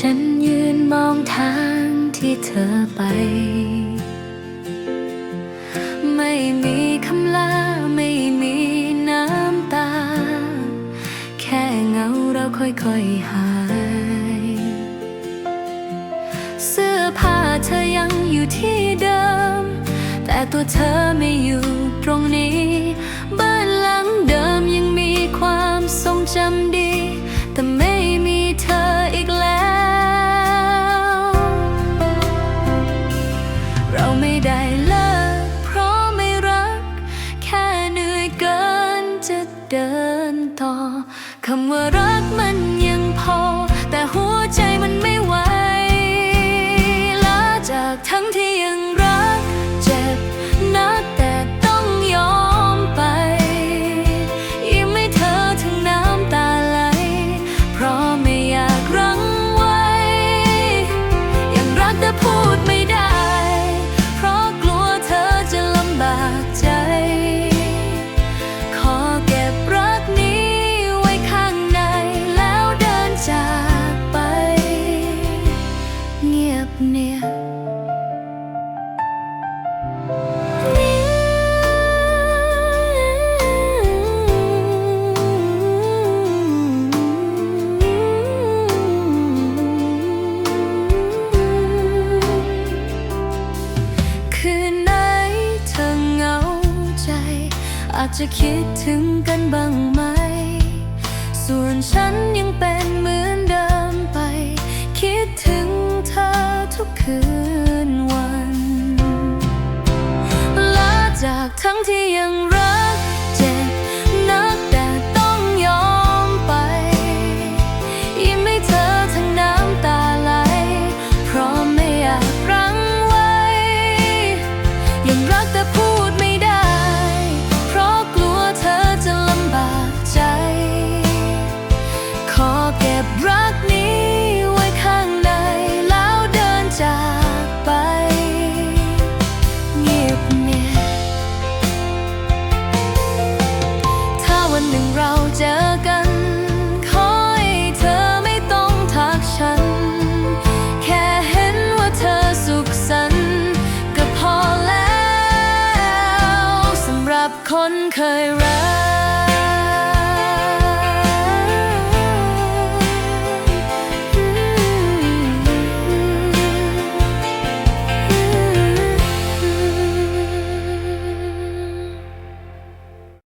ฉันยืนมองทางที่เธอไป ไม่มีคำลาไม่มีน้ำตา แค่เงาเราค่อยๆหาย เสื้อผ้าเธอยังอยู่ที่เดิม แต่ตัวเธอไม่อยู่ตรงนี้ คำว่ารักมันยังพอ แต่หัวใจมันไม่ไหวลาจากทั้งที่ยังาจจะคิดถึงกันบ้างไหม ส่วนฉันยังเป็นเหมือนเดิมไป คิดถึงเธอทุกคืนวันลาจากทั้งที่ยังรัก เจอกัน ขอให้เธอไม่ต้องทักฉัน แค่เห็นว่าเธอสุขสันต์ก็พอแล้ว สำหรับคนเคยรัก